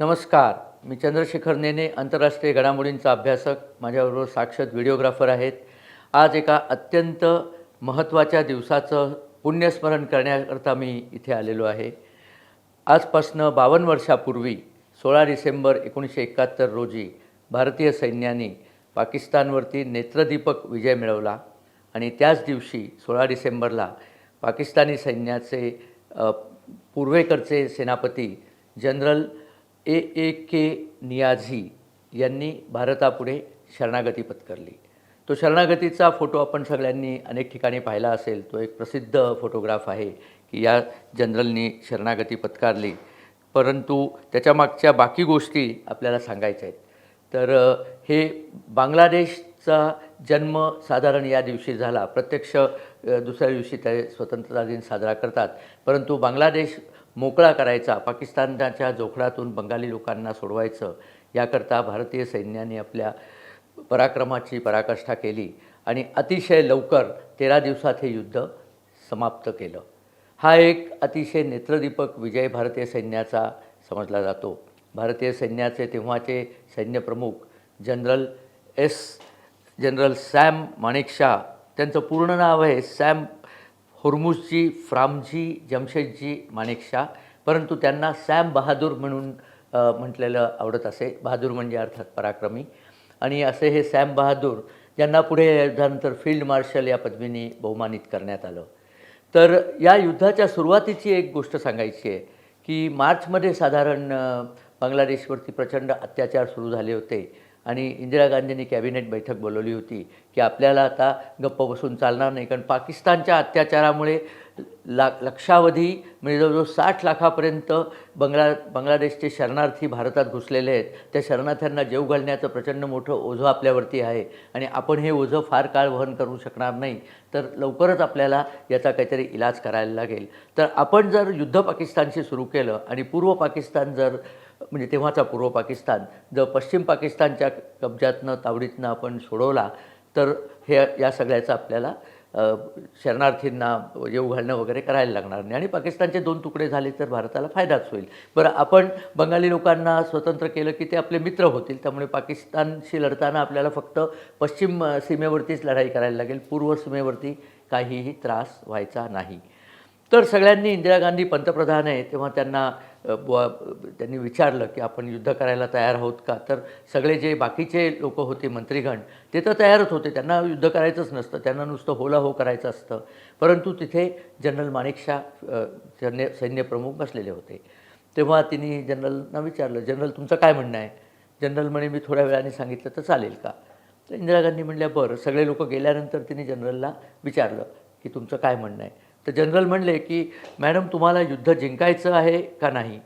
नमस्कार. मी चंद्रशेखर नेने आंतरराष्ट्रीय घडामोडींचा अभ्यासक. माझ्याबरोबर साक्षात व्हिडिओग्राफर आहेत. आज एका अत्यंत महत्त्वाच्या दिवसाचं पुण्यस्मरण करण्याकरता मी इथे आलेलो आहे. आजपासनं बावन्न वर्षापूर्वी सोळा डिसेंबर एकोणीसशे एकाहत्तर रोजी भारतीय सैन्याने पाकिस्तानवरती नेत्रदीपक विजय मिळवला आणि त्याच दिवशी सोळा डिसेंबरला पाकिस्तानी सैन्याचे पूर्वेकडचे सेनापती जनरल ए ए के नियाझी यांनी भारतापुढे शरणागती पत्करली. तो शरणागतीचा फोटो आपण सगळ्यांनी अनेक ठिकाणी पाहिला असेल. तो एक प्रसिद्ध फोटोग्राफ आहे की या जनरलनी शरणागती पत्कारली. परंतु त्याच्यामागच्या बाकी गोष्टी आपल्याला सांगायच्या आहेत. तर हे बांगलादेशचा जन्म साधारण या दिवशी झाला. प्रत्यक्ष दुसऱ्या दिवशी ते स्वतंत्रता दिन साजरा करतात. परंतु बांगलादेश मोकळा करायचा पाकिस्तानच्या जोखडातून बंगाली लोकांना सोडवायचं याकरता भारतीय सैन्याने आपल्या पराक्रमाची पराकाष्ठा केली आणि अतिशय लवकर तेरा दिवसात हे युद्ध समाप्त केलं. हा एक अतिशय नेत्रदीपक विजय भारतीय सैन्याचा समजला जातो. भारतीय सैन्याचे तेव्हाचे सैन्यप्रमुख general S general Sam Manekshaw त्यांचं पूर्ण नाव आहे सॅम हुरमुसजी फ्रामजी जमशेदजी माणेकशा परंतु त्यांना सॅम बहादूर म्हणून म्हटलेलं आवडत असे. बहादूर म्हणजे अर्थात पराक्रमी. आणि असे हे सॅम बहादूर ज्यांना पुढे युद्धानंतर फील्ड मार्शल या पदवीने बहुमानित करण्यात आलं. तर या युद्धाच्या सुरुवातीची एक गोष्ट सांगायची आहे की मार्चमध्ये साधारण बांगलादेशवरती प्रचंड अत्याचार सुरू झाले होते. आणि इंदिरा गांधींनी कॅबिनेट बैठक बोलवली होती की आपल्याला आता गप्प बसून चालणार नाही कारण पाकिस्तानच्या अत्याचारामुळे ला लक्षावधी म्हणजे जवळजवळ साठ लाखापर्यंत बंगला बांगलादेशचे शरणार्थी भारतात घुसलेले आहेत. त्या शरणार्थ्यांना जेव घालण्याचं प्रचंड मोठं ओझं आपल्यावरती आहे आणि आपण हे ओझं फार काळ वहन करू शकणार नाही. तर लवकरच आपल्याला याचा काहीतरी इलाज करायला लागेल. तर आपण जर युद्ध पाकिस्तानशी सुरू केलं आणि पूर्व पाकिस्तान जर म्हणजे तेव्हाचा पूर्व पाकिस्तान. जर पश्चिम पाकिस्तानच्या कब्जातनं तावडीतनं आपण सोडवला तर हे या सगळ्याचं आपल्याला शरणार्थींना येऊ घालणं वगैरे करायला लागणार नाही. आणि पाकिस्तानचे दोन तुकडे झाले तर भारताला फायदाच होईल. बरं आपण बंगाली लोकांना स्वतंत्र केलं की ते आपले मित्र होतील त्यामुळे पाकिस्तानशी लढताना आपल्याला फक्त पश्चिम सीमेवरतीच लढाई करायला लागेल. पूर्व सीमेवरती काहीही त्रास व्हायचा नाही. तर सगळ्यांनी इंदिरा गांधी पंतप्रधान आहे तेव्हा त्यांना अ, त्यांनी विचारलं की आपण युद्ध करायला तयार आहोत का? तर सगळे जे बाकीचे लोक होते मंत्रीगण ते तर तयारच होते. त्यांना युद्ध करायचंच नसतं. त्यांना नुसतं होला हो करायचं असतं. परंतु तिथे जनरल माणिकशा सैन्य सैन्यप्रमुख बसलेले होते. तेव्हा तिने जनरलना विचारलं जनरल तुमचं काय म्हणणं आहे? जनरल म्हणे मी थोड्या वेळाने सांगितलं तर चालेल का? तर इंदिरा गांधी म्हणल्या बरं. सगळे लोक गेल्यानंतर तिने जनरलला विचारलं की तुमचं काय म्हणणं आहे? तर जनरल म्हणले की मॅडम तुम्हाला युद्ध जिंकायचं आहे का नाही?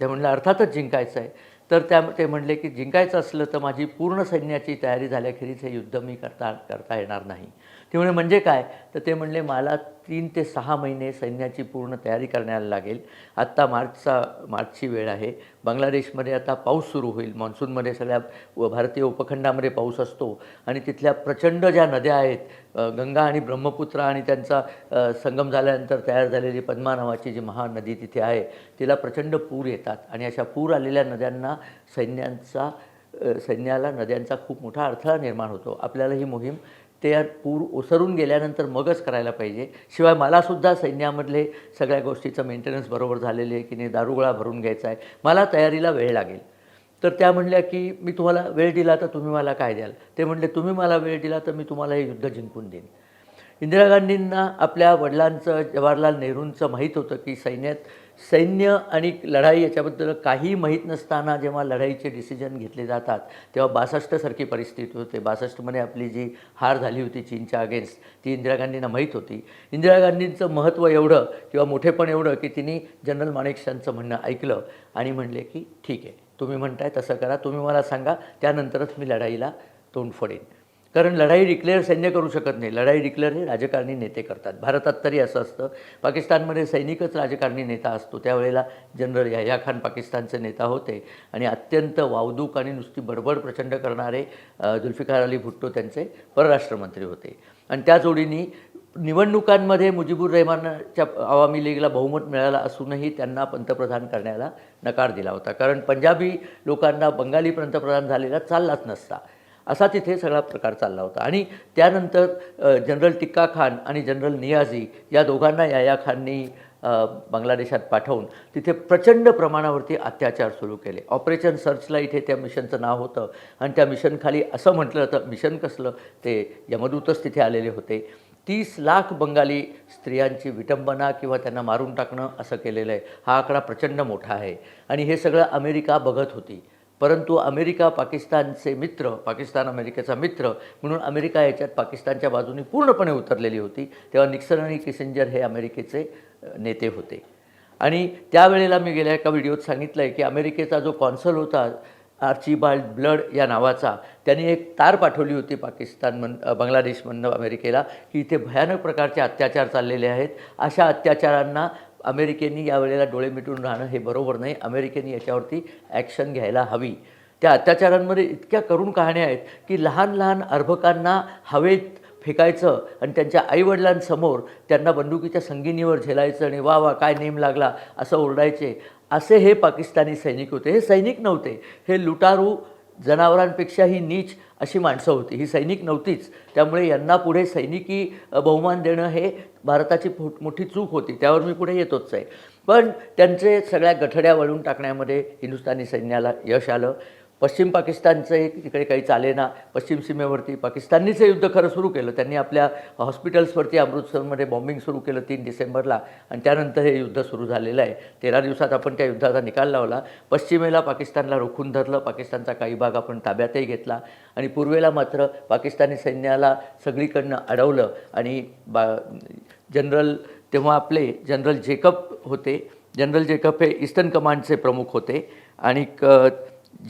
ते म्हणलं अर्थातच जिंकायचं आहे. तर त्या ते म्हणले की जिंकायचं असलं तर माझी पूर्ण सैन्याची तयारी झाल्याखेरीज हे युद्ध मी करता करता येणार नाही. ते म्हणे म्हणजे काय? तर ते म्हणले मला तीन ते सहा महिने सैन्याची पूर्ण तयारी करण्याला लागेल. आत्ता मार्चचा मार्चची वेळ आहे. बांगलादेशमध्ये आता पाऊस सुरू होईल. मान्सूनमध्ये सगळ्या व भारतीय उपखंडामध्ये पाऊस असतो. आणि तिथल्या प्रचंड ज्या नद्या आहेत गंगा आणि ब्रह्मपुत्रा आणि त्यांचा संगम झाल्यानंतर तयार झालेली पद्मा नावाची जी महानदी तिथे आहे तिला प्रचंड पूर येतात. आणि अशा पूर आलेल्या नद्यांना सैन्यांचा सैन्याला नद्यांचा खूप मोठा अडथळा निर्माण होतो. आपल्याला ही मोहीम ते पूर ओसरून गेल्यानंतर मगच करायला पाहिजे. शिवाय मलासुद्धा सैन्यामधले सगळ्या गोष्टीचं मेंटेनन्स बरोबर झालेले आहे की नाही दारुगोळा भरून घ्यायचा आहे. मला तयारीला वेळ लागेल. तर त्या म्हणल्या की मी तुम्हाला वेळ दिला तर तुम्ही मला काय द्याल? ते म्हणले तुम्ही मला वेळ दिला तर मी तुम्हाला हे युद्ध जिंकून देईन. इंदिरा गांधींना आपल्या वडिलांचं जवाहरलाल नेहरूंचं माहीत होतं की सैन्यात सैन्य आणि लढाई याच्याबद्दल काही माहीत नसताना जेव्हा लढाईचे डिसिजन घेतले जातात तेव्हा बासष्टसारखी परिस्थिती होते. बासष्टमध्ये आपली जी हार झाली होती चीनच्या अगेन्स्ट ती इंदिरा गांधींना माहीत होती. इंदिरा गांधींचं महत्त्व एवढं किंवा मोठेपण एवढं की तिने जनरल माणेकशांचं म्हणणं ऐकलं आणि म्हणले की ठीक आहे तुम्ही म्हणताय तसं करा तुम्ही मला सांगा त्यानंतरच मी लढाईला तोंड फोडेन. कारण लढाई डिक्लेअर सैन्य करू शकत नाही. लढाई डिक्लेअर हे राजकारणी नेते करतात. भारतात तरी असं असतं. पाकिस्तानमध्ये सैनिकच राजकारणी नेता असतो. त्यावेळेला जनरल याह्या खान पाकिस्तानचे नेता होते. आणि अत्यंत वावदूक आणि नुसती बडबड प्रचंड करणारे जुल्फिकार अली भुट्टो त्यांचे परराष्ट्रमंत्री होते. आणि त्या जोडीने निवडणुकांमध्ये मुजीबुर रहमानच्या आवामी लीगला बहुमत मिळालं असूनही त्यांना पंतप्रधान करण्याला नकार दिला होता. कारण पंजाबी लोकांना बंगाली पंतप्रधान झालेला चाललाच नसता. असा तिथे सगळा प्रकार चालला होता. आणि त्यानंतर जनरल टिक्का खान आणि जनरल नियाझी या दोघांना याया खाननी बांगलादेशात पाठवून तिथे प्रचंड प्रमाणावरती अत्याचार सुरू केले. ऑपरेशन सर्चलाईट हे त्या मिशनचं नाव होतं. आणि त्या मिशनखाली असं म्हटलं तर मिशन कसलं ते यमदूतच तिथे आलेले होते. तीस लाख बंगाली स्त्रियांची विटंबना किंवा त्यांना मारून टाकणं असं केलेलं आहे. हा आकडा प्रचंड मोठा आहे. आणि हे सगळं अमेरिका बघत होती. परंतु अमेरिका पाकिस्तानचे मित्र पाकिस्तान अमेरिकेचा मित्र म्हणून अमेरिका याच्यात पाकिस्तानच्या बाजूने पूर्णपणे उतरलेली होती तेव्हा निक्सन आणि किसिंजर हे अमेरिकेचे नेते होते. आणि त्यावेळेला मी गेल्या एका व्हिडिओत सांगितलं आहे की अमेरिकेचा जो कॉन्सल होता आर्चिबाल्ड ब्लड या नावाचा त्यांनी एक तार पाठवली होती पाकिस्तान अ, बांगलादेशमधनं अमेरिकेला की इथे भयानक प्रकारचे अत्याचार चाललेले आहेत. अशा अत्याचारांना अमेरिकेने यावेळेला डोळे मिटून राहणं हे बरोबर नाही. अमेरिकेने याच्यावरती ॲक्शन घ्यायला हवी. त्या अत्याचारांमध्ये इतक्या करुण कहाण्या आहेत की लहान लहान अर्भकांना हवेत फेकायचं आणि त्यांच्या आईवडिलांसमोर त्यांना बंदुकीच्या संगिनीवर झेलायचं आणि वा वा काय नेम लागला असं ओरडायचे. असे हे पाकिस्तानी सैनिक होते. हे सैनिक नव्हते. हे लुटारू जनावरांपेक्षाही नीच अशी माणसं होती. ही सैनिक नव्हतीच. त्यामुळे यांना पुढे सैनिकी बहुमान देणं हे भारताची मोठी चूक होती. त्यावर मी पुढे येतोच आहे. पण त्यांचे सगळ्या गठड्या वळून टाकण्यामध्ये हिंदुस्थानी सैन्याला यश आलं. पश्चिम पाकिस्तानचंही तिकडे काही चालेना पश्चिम सीमेवरती पाकिस्ताननीच युद्ध खरं सुरू केलं. त्यांनी आपल्या हॉस्पिटल्सवरती अमृतसरमध्ये बॉम्बिंग सुरू केलं तीन डिसेंबरला आणि त्यानंतर हे युद्ध सुरू झालेलं आहे. तेरा दिवसात आपण त्या युद्धाचा निकाल लावला. पश्चिमेला पाकिस्तानला रोखून धरलं. पाकिस्तानचा काही भाग आपण ताब्यातही घेतला. आणि पूर्वेला मात्र पाकिस्तानी सैन्याला सगळीकडनं अडवलं. आणि बा जनरल तेव्हा आपले जनरल जेकब होते. जनरल जेकब हे ईस्टर्न कमांडचे प्रमुख होते. आणि क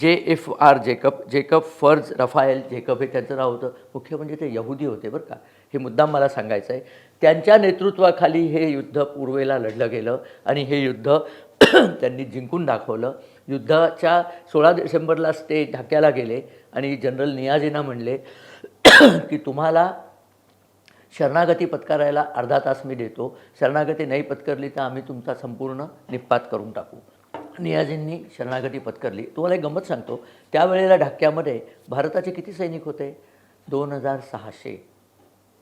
J F R Jacob Jacob Farj Rafael Jacob हे त्यांचं नाव होतं. मुख्य म्हणजे ते यहुदी होते बरं का. हे मुद्दाम मला सांगायचं आहे. त्यांच्या नेतृत्वाखाली हे युद्ध पूर्वेला लढलं गेलं आणि हे युद्ध त्यांनी जिंकून दाखवलं. युद्धाच्या सोळा डिसेंबरलाच ते ढाक्याला गेले आणि जनरल नियाजीना म्हणले की तुम्हाला शरणागती पत्करायला अर्धा तास मी देतो. शरणागती नाही पत्करली तर आम्ही तुमचा संपूर्ण निपात करून टाकू. नियाजींनी शरणागती पत्करली. तुम्हाला एक गंमत सांगतो. त्यावेळेला ढाक्यामध्ये भारताचे किती सैनिक होते? दोन हजार सहाशे.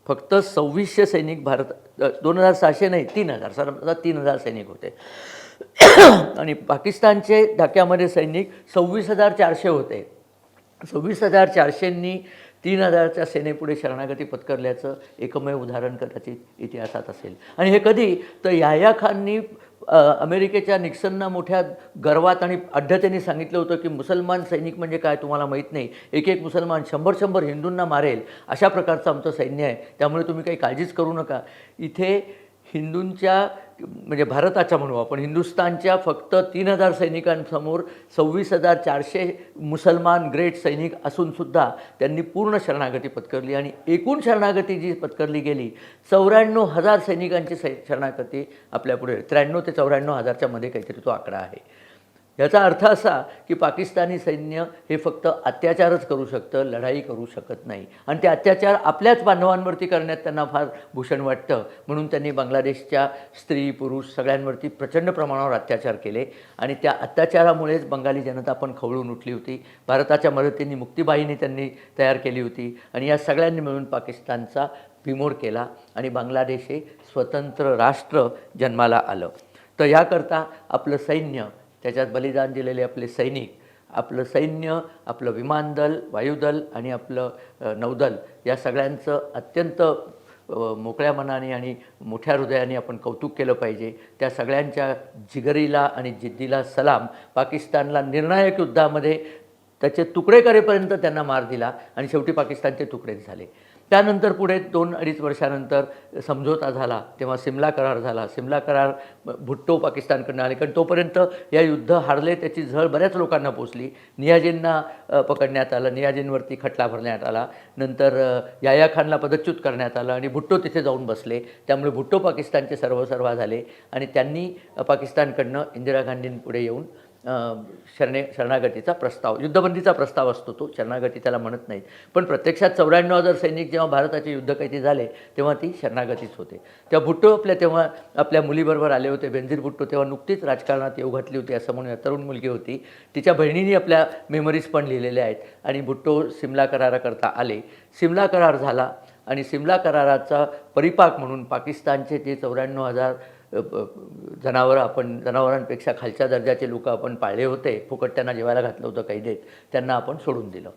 फक्त सव्वीसशे सैनिक भारत दोन हजार सहाशे नाही तीन हजार. समजा तीन हजार सैनिक होते. आणि पाकिस्तानचे ढाक्यामध्ये सैनिक सव्वीस हजार चारशे होते. सव्वीस हजार चारशेंनी तीन हजारच्या सेनेपुढे शरणागती पत्करल्याचं एकमेव उदाहरण कदाचित इतिहासात असेल. आणि हे कधी? तर याया खाननी अमेरिकेच्या निक्सननं मोठ्या गर्वात आणि अड्डतेने सांगितलं होतं की मुसलमान सैनिक म्हणजे काय तुम्हाला माहीत नाही. एक एक मुसलमान शंभर शंभर हिंदूंना मारेल. अशा प्रकारचं आमचं सैन्य आहे. त्यामुळे तुम्ही काही काळजीच करू नका. इथे हिंदूंच्या म्हणजे भारताच्या म्हणू आपण हिंदुस्थानच्या फक्त तीन हजार सैनिकांसमोर सव्वीस हजार चारशे मुसलमान ग्रेट सैनिक असूनसुद्धा त्यांनी पूर्ण शरणागती पत्करली आणि एकूण शरणागती जी पत्करली गेली चौऱ्याण्णव हजार सैनिकांची सै शरणागती आपल्यापुढे त्र्याण्णव ते चौऱ्याण्णव हजारच्या मध्ये काहीतरी तो आकडा आहे. याचा अर्थ असा की पाकिस्तानी सैन्य हे फक्त अत्याचारच करू शकतं लढाई करू शकत नाही. आणि ते अत्याचार आपल्याच बांधवांवरती करण्यात त्यांना फार भूषण वाटतं. म्हणून त्यांनी बांगलादेशच्या स्त्री पुरुष सगळ्यांवरती प्रचंड प्रमाणावर अत्याचार केले. आणि त्या अत्याचारामुळेच बंगाली जनता पण खवळून उठली होती. भारताच्या मदतीने मुक्तीबाईने त्यांनी तयार केली होती. आणि या सगळ्यांनी मिळून पाकिस्तानचा बिमोड केला आणि बांगलादेश हे स्वतंत्र राष्ट्र जन्माला आलं. तर याकरता आपलं सैन्य त्याच्यात बलिदान दिलेले आपले सैनिक आपलं सैन्य आपलं विमानदल वायुदल आणि आपलं नौदल या सगळ्यांचं अत्यंत मोकळ्या मनाने आणि मोठ्या हृदयाने आपण कौतुक केलं पाहिजे. त्या सगळ्यांच्या जिगरीला आणि जिद्दीला सलाम. पाकिस्तानला निर्णायक युद्धामध्ये त्याचे तुकडे करेपर्यंत त्यांना मार दिला आणि शेवटी पाकिस्तानचे तुकडेच झाले. त्यानंतर पुढे दोन अडीच वर्षानंतर समझोता झाला तेव्हा सिमला करार झाला. सिमला करार भुट्टो पाकिस्तानकडनं आले कारण तोपर्यंत या युद्ध हारले त्याची झळ बऱ्याच लोकांना पोचली. नियाजींना पकडण्यात आलं नियाजींवरती खटला भरण्यात आला. नंतर याया खानला पदच्युत करण्यात आलं आणि भुट्टो तिथे जाऊन बसले. त्यामुळे भुट्टो पाकिस्तानचे सर्वसर्वा झाले आणि त्यांनी पाकिस्तानकडनं इंदिरा गांधींपुढे येऊन शरणे शरणागतीचा प्रस्ताव युद्धबंदीचा प्रस्ताव असतो तो शरणागती त्याला म्हणत नाहीत. पण प्रत्यक्षात चौऱ्याण्णव हजार सैनिक जेव्हा भारताचे युद्धकैदी झाले तेव्हा ती शरणागतीच होते. तेव्हा भुट्टो आपल्या तेव्हा आपल्या मुलीबरोबर आले होते बेनझीर भुट्टो तेव्हा नुकतीच राजकारणात येऊ घातली होती असं म्हणून तरुण मुलगी होती. तिच्या बहिणीने आपल्या मेमरीज पण लिहिलेल्या आहेत आणि भुट्टो सिमला कराराकरता आले. सिमला करार झाला आणि सिमला कराराचा परिपाक म्हणून पाकिस्तानचे जे चौऱ्याण्णव हजार जनावरं आपण जनावरांपेक्षा खालच्या दर्जाचे लोक आपण पाळले होते. फुकट त्यांना जेवायला घातलं होतं कैदेत. त्यांना आपण सोडून दिलं.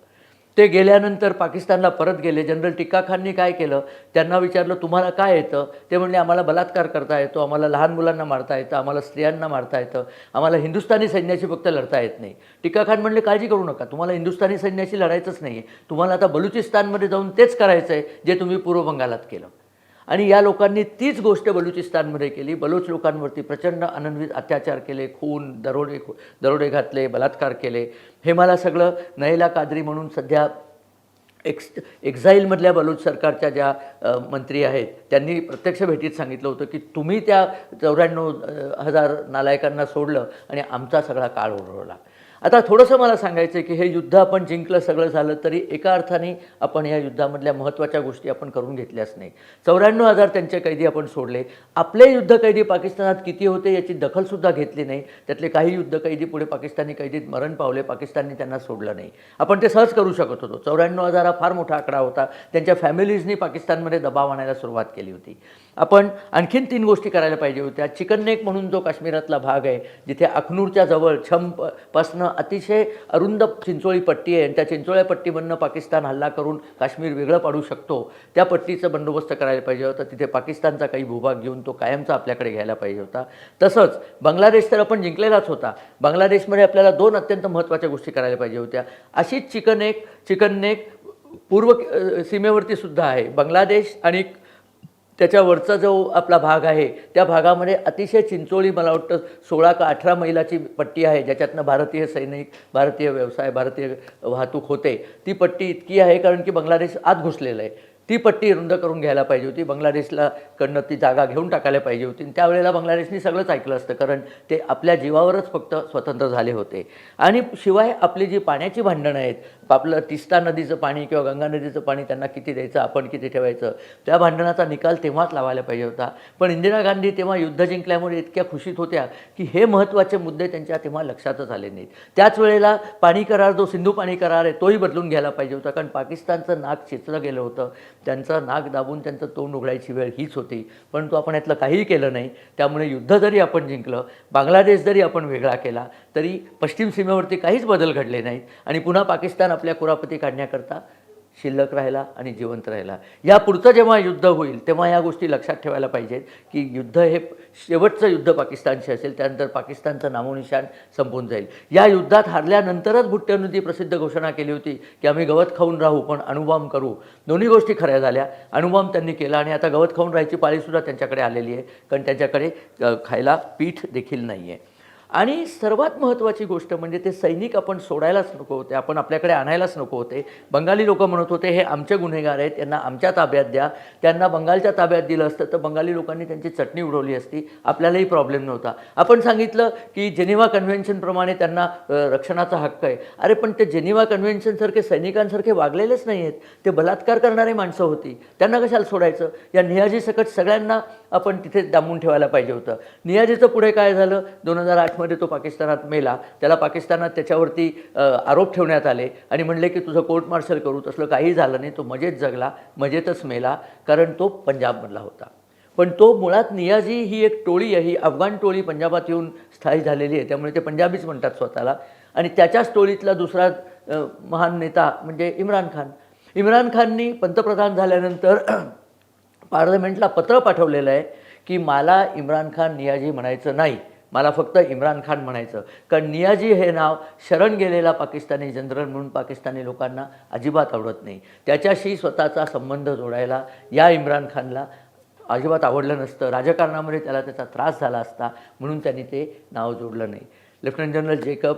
ते गेल्यानंतर पाकिस्तानला परत गेले. जनरल टिक्का खाननी काय केलं? त्यांना विचारलं तुम्हाला काय येतं? ते म्हणले आम्हाला बलात्कार करता येतो. आम्हाला लहान मुलांना मारता येतं. आम्हाला स्त्रियांना मारता येतं. आम्हाला हिंदुस्थानी सैन्याशी फक्त लढता येत नाही. टिक्का खान म्हणले काळजी करू नका. तुम्हाला हिंदुस्थानी सैन्याशी लढायचंच नाही तुम्हाला आता बलुचिस्तानमध्ये जाऊन तेच करायचं आहे जे तुम्ही पूर्व बंगालात केलं. आणि या लोकांनी तीच गोष्ट बलुचिस्तानमध्ये केली. बलोच लोकांवरती प्रचंड अनन्वित अत्याचार केले खून दरोडे दरोडे घातले बलात्कार केले. हे मला सगळं नयला कादरी म्हणून सध्या एक्स एक्झाईलमधल्या बलूच सरकारच्या ज्या मंत्री आहेत त्यांनी प्रत्यक्ष भेटीत सांगितलं होतं की तुम्ही त्या चौऱ्याण्णव हजार नालायकांना सोडलं आणि आमचा सगळा काळ उडवला आता थोडंसं मला सांगायचं आहे की हे युद्ध आपण जिंकलं सगळं झालं तरी एका अर्थाने आपण या युद्धामधल्या महत्त्वाच्या गोष्टी आपण करून घेतल्याच नाही. चौऱ्याण्णव हजार त्यांचे कैदी आपण सोडले. आपले युद्ध कैदी पाकिस्तानात किती होते याची दखलसुद्धा घेतली नाही. त्यातले काही युद्ध कैदी पुढे पाकिस्तानी कैदीत मरण पावले पाकिस्ताननी त्यांना सोडलं नाही. आपण ते सहज करू शकत होतो. चौऱ्याण्णव हजार हा फार मोठा आकडा होता. त्यांच्या फॅमिलीजनी पाकिस्तानमध्ये दबाव आणायला सुरुवात केली होती. आपण आणखीन तीन गोष्टी करायला पाहिजे होत्या. चिकन नेक म्हणून जो काश्मीरातला भाग आहे जिथे अखनूरच्या जवळ छम पासनं अतिशय अरुंद चिंचोळी पट्टी आहे आणि त्या चिंचोळ्या पट्टीमधनं पाकिस्तान हल्ला करून काश्मीर वेगळं पाडू शकतो त्या पट्टीचं बंदोबस्त करायला पाहिजे होता. तिथे पाकिस्तानचा काही भूभाग घेऊन तो कायमचा आपल्याकडे घ्यायला पाहिजे होता. तसंच बांगलादेश तर आपण जिंकलेलाच होता. बांगलादेशमध्ये आपल्याला दोन अत्यंत महत्त्वाच्या गोष्टी करायला पाहिजे होत्या. अशीच चिकन एक चिकन नेक पूर्व सीमेवरती सुद्धा आहे. बांगलादेश आणि त्याच्यावरचा जो आपला भाग आहे त्या भागामध्ये अतिशय चिंचोळी मला वाटतं सोळा का अठरा मैलाची पट्टी आहे ज्याच्यातनं भारतीय सैनिक भारतीय व्यवसाय भारतीय वाहतूक होते. ती पट्टी इतकी आहे कारण की बांगलादेश आत घुसलेलं आहे. ती पट्टी रुंद करून घ्यायला पाहिजे होती. बांगलादेशला कडनं ती जागा घेऊन टाकायला पाहिजे होती. आणि त्यावेळेला बांगलादेशनी सगळंच ऐकलं असतं कारण ते आपल्या जीवावरच फक्त स्वतंत्र झाले होते. आणि शिवाय आपली जी पाण्याची भांडणं आहेत आपलं तिस्ता नदीचं पाणी किंवा गंगा नदीचं पाणी त्यांना किती द्यायचं आपण किती ठेवायचं? त्या भांडणाचा निकाल तेव्हाच लावायला पाहिजे होता. पण इंदिरा गांधी तेव्हा युद्ध जिंकल्यामुळे इतक्या खुशीत होत्या की हे महत्त्वाचे मुद्दे त्यांच्या तेव्हा लक्षातच आले नाहीत. त्याच वेळेला पाणी करार जो सिंधू पाणी करार आहे तोही बदलून घ्यायला पाहिजे होता. कारण पाकिस्तानचं नाक चिचलं गेलं होतं. त्यांचं नाक दाबून त्यांचं तोंड उघडायची वेळ हीच होती. परंतु आपण यातलं काहीही केलं नाही. त्यामुळे युद्ध जरी आपण जिंकलं बांगलादेश जरी आपण वेगळा केला तरी पश्चिम सीमेवरती काहीच बदल घडले नाहीत. आणि पुन्हा पाकिस्तान आपल्या कुरापती काढण्याकरता शिल्लक राहिला आणि जिवंत राहिला. या पुढचं जेव्हा युद्ध होईल तेव्हा या गोष्टी लक्षात ठेवायला पाहिजेत की युद्ध हे शेवटचं युद्ध पाकिस्तानशी असेल त्यानंतर पाकिस्तानचं नामोनिशान संपून जाईल. या युद्धात हारल्यानंतरच भुट्ट्यानं ती प्रसिद्ध घोषणा केली होती की आम्ही गवत खाऊन राहू पण अणुबॉम्ब करू. दोन्ही गोष्टी खऱ्या झाल्या. अणुबॉम्ब त्यांनी केला आणि आता गवत खाऊन राहायची पाळीसुद्धा त्यांच्याकडे आलेली आहे कारण त्यांच्याकडे खायला पीठ देखील नाही आहे आणि सर्वात महत्त्वाची गोष्ट म्हणजे ते सैनिक आपण सोडायलाच नको होते आपण आपल्याकडे आणायलाच नको होते. बंगाली लोक म्हणत होते हे आमचे गुन्हेगार आहेत त्यांना आमच्या ताब्यात द्या. त्यांना बंगालच्या ताब्यात दिलं असतं तर बंगाली लोकांनी त्यांची चटणी उडवली असती. आपल्यालाही प्रॉब्लेम नव्हता. आपण सांगितलं की जेनिवा कन्व्हेन्शनप्रमाणे त्यांना रक्षणाचा हक्क आहे. अरे पण ते जेनिवा कन्व्हेन्शनसारखे सैनिकांसारखे वागलेलेच नाही आहेत. ते बलात्कार करणारी माणसं होती. त्यांना कशाला सोडायचं? या नियाजी सकट सगळ्यांना आपण तिथे दामून ठेवायला पाहिजे होतं. नियाजीचं पुढे काय झालं? दोन हजार आठ आठमध्ये तो पाकिस्तानात मेला त्याला पाकिस्तानात त्याच्यावरती आरोप ठेवण्यात आले आणि म्हणले की तुझं कोर्ट मार्शल करू तसलं काही झालं नाही तो मजेत जगला मजेतच मेला कारण तो पंजाबमधला होता. पण तो मुळात नियाजी ही एक टोळी आहे ही अफगाण टोळी पंजाबात येऊन स्थायी झालेली आहे त्यामुळे ते पंजाबीच म्हणतात स्वतःला. आणि त्याच्याच टोळीतला दुसरा महान नेता म्हणजे इम्रान खान. इम्रान खाननी पंतप्रधान झाल्यानंतर पार्लमेंटला पत्र पाठवलेलं आहे की मला इम्रान खान नियाजी म्हणायचं नाही. मला फक्त इम्रान खान म्हणायचं. कारण नियाजी हे नाव शरण गेलेला पाकिस्तानी जनरल म्हणून पाकिस्तानी लोकांना अजिबात आवडत नाही. त्याच्याशी स्वतःचा संबंध जोडायला या इम्रान खानला अजिबात आवडलं नसतं. राजकारणामध्ये त्याला त्याचा त्रास झाला असता म्हणून त्यांनी ते नाव जोडलं नाही. लेफ्टनंट जनरल जेकब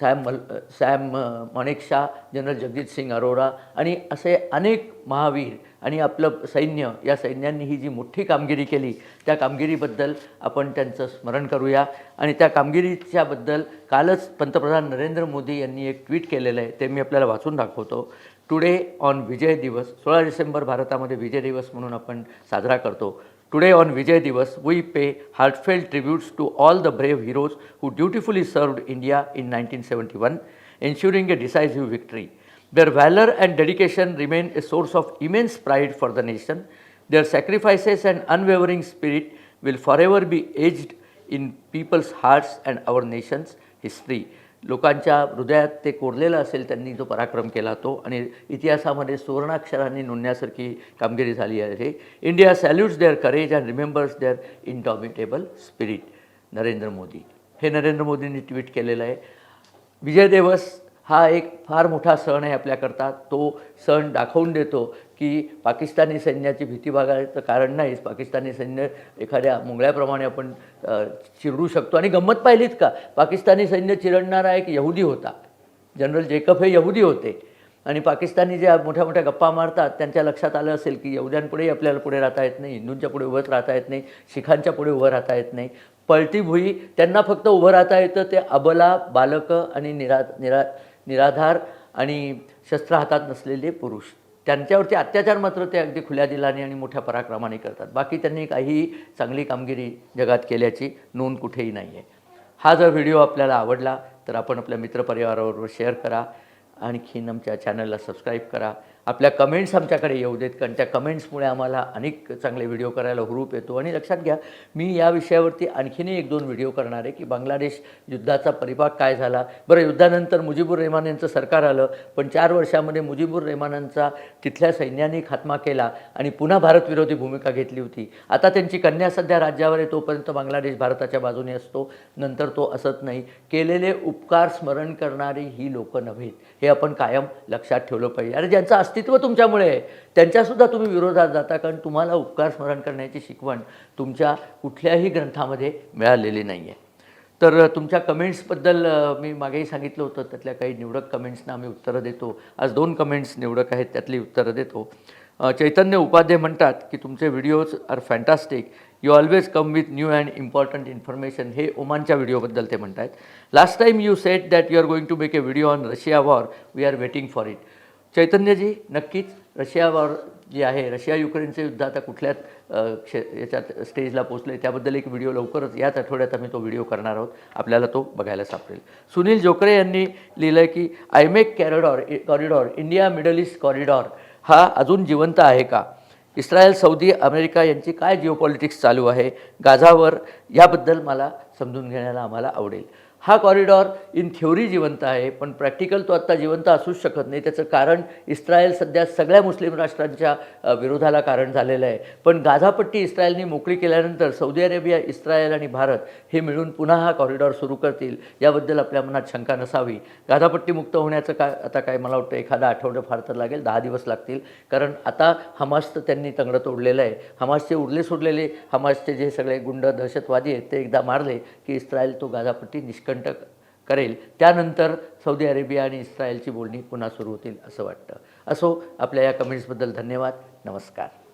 सॅम मल सॅम अ, शाह जनरल जगजित सिंग अरोरा आणि असे अनेक महावीर आणि आपलं सैन्य या सैन्यांनी ही जी मोठी कामगिरी केली त्या कामगिरीबद्दल आपण त्यांचं स्मरण करूया. आणि त्या कामगिरीच्याबद्दल कालच पंतप्रधान नरेंद्र मोदी यांनी एक ट्विट केलेलं आहे ते मी आपल्याला वाचून दाखवतो. टुडे ऑन विजय दिवस सोळा डिसेंबर भारतामध्ये विजय दिवस म्हणून आपण साजरा करतो. Today on Vijay Divas, we pay heartfelt tributes to all the brave heroes who dutifully served India in 1971, ensuring a decisive victory. Their valor and dedication remain a source of immense pride for the nation. Their sacrifices and unwavering spirit will forever be etched in people's hearts and our nation's history. लोकांच्या हृदयात ते कोरलेलं असेल त्यांनी जो पराक्रम केला तो. आणि इतिहासामध्ये सुवर्णाक्षरांनी नोंदण्यासारखी कामगिरी झाली आहे. India salutes their courage and remembers their indomitable spirit Narendra Modi. हे नरेंद्र मोदींनी ट्विट केलेलं आहे. विजय दिवस हा एक फार मोठा सण आहे आपल्याकरता. तो सण दाखवून देतो की पाकिस्तानी सैन्याची भीती भागायचं कारण नाहीच पाकिस्तानी सैन्य एखाद्या मुंगळ्याप्रमाणे आपण चिरू चिरडू शकतो. आणि गंमत पाहिलीत का? पाकिस्तानी सैन्य चिरडणारा एक यहुदी होता. जनरल जेकब हे यहुदी होते. आणि पाकिस्तानी ज्या मोठ्या मोठ्या गप्पा मारतात त्यांच्या लक्षात आलं असेल की यहुद्यांपुढेही आपल्याला पुढे राहता येत नाही हिंदूंच्या पुढे उभंच राहता येत नाही शिखांच्या पुढे उभं राहता येत नाही. पळती भुई त्यांना फक्त उभं राहता येतं ते अबला बालकं आणि निरा निरा निराधार आणि शस्त्र हातात नसलेले पुरुष. त्यांच्यावरती अत्याचार मात्र ते अगदी खुल्या दिलाने आणि मोठ्या पराक्रमाने करतात. बाकी त्यांनी काही चांगली कामगिरी जगात केल्याची नोंद कुठेही नाही आहे हा जर व्हिडिओ आपल्याला आवडला तर आपण आपल्या मित्रपरिवाराबरोबर शेअर करा. आणखीन आमच्या चॅनलला सबस्क्राईब करा. आपल्या कमेंट्स आमच्याकडे येऊ देत कारण त्या कमेंट्समुळे आम्हाला अनेक चांगले व्हिडिओ करायला हुरूप येतो. आणि लक्षात घ्या मी या विषयावरती आणखीनही एक दोन व्हिडिओ करणार आहे की बांगलादेश युद्धाचा परिपाक काय झाला? बरं युद्धानंतर मुजीबुर रेहमान यांचं सरकार आलं पण चार वर्षामध्ये मुजीबुर रेहमानांचा तिथल्या सैन्याने खात्मा केला आणि पुन्हा भारतविरोधी भूमिका घेतली होती. आता त्यांची कन्या सध्या राज्यावर आहे तोपर्यंत बांगलादेश भारताच्या बाजूने असतो नंतर तो असत नाही. केलेले उपकार स्मरण करणारी ही लोकं नव्हेत हे आपण कायम लक्षात ठेवलं पाहिजे. आणि ज्यांचं अस्तित्व अस्तित्व तुमच्यामुळे आहे. त्यांच्यासुद्धा तुम्ही विरोधात जाता कारण तुम्हाला उपकार स्मरण करण्याची शिकवण तुमच्या कुठल्याही ग्रंथामध्ये मिळालेली नाही आहे तर तुमच्या कमेंट्सबद्दल मी मागेही सांगितलं होतं त्यातल्या काही निवडक कमेंट्सना आम्ही उत्तरं देतो. आज दोन कमेंट्स निवडक आहेत त्यातली उत्तरं देतो. चैतन्य उपाध्ये म्हणतात की तुमचे videos are fantastic you always come with new and important information हे ओमानच्या व्हिडिओबद्दल ते म्हणत आहेत last time you said that you are going to make a video on Russia war we are waiting for it Chaitanyaji नक्कीच रशियावर जे जी आहे रशिया युक्रेनचं युद्ध आता कुठल्या क्षे याच्यात स्टेजला पोचले त्याबद्दल एक व्हिडिओ लवकरच याच आठवड्यात आम्ही तो व्हिडिओ करणार आहोत. आपल्याला तो बघायला सापडेल. सुनील जोकरे यांनी लिहिलं आहे की IMEC corridor corridor India Middle East corridor हा अजून जिवंत आहे का? इस्रायल सौदी अमेरिका यांची काय जिओपॉलिटिक्स चालू आहे? गाझावर याबद्दल मला समजून घेण्याला आम्हाला आवडेल. हा कॉरिडॉर इन थ्योरी जिवंत आहे पण प्रॅक्टिकल तो आत्ता जिवंत असूच शकत नाही. त्याचं कारण इस्रायल सध्या सगळ्या मुस्लिम राष्ट्रांच्या विरोधाला कारण झालेलं आहे. पण गाझापट्टी इस्रायलने मोकळी केल्यानंतर सौदी अरेबिया इस्रायल आणि भारत हे मिळून पुन्हा हा कॉरिडॉर सुरू करतील याबद्दल आपल्या मनात शंका नसावी. गाझापट्टी मुक्त होण्याचं काय आता काय मला वाटतं एखादा आठवडं फार तर लागेल दहा दिवस लागतील. कारण आता हमासचं त्यांनी तंगडं तोडलेलं आहे. हमासचे उरले सोडलेले हमासचे जे सगळे गुंड दहशतवादी आहेत ते एकदा मारले की इस्रायल तो गाझापट्टी निष्कंटक करेल. त्यानंतर सौदी अरेबिया आणि इस्रायलची बोलणी पुन्हा सुरू होतील असं वाटतं. असो आपल्या या कमेंट्सबद्दल धन्यवाद. नमस्कार.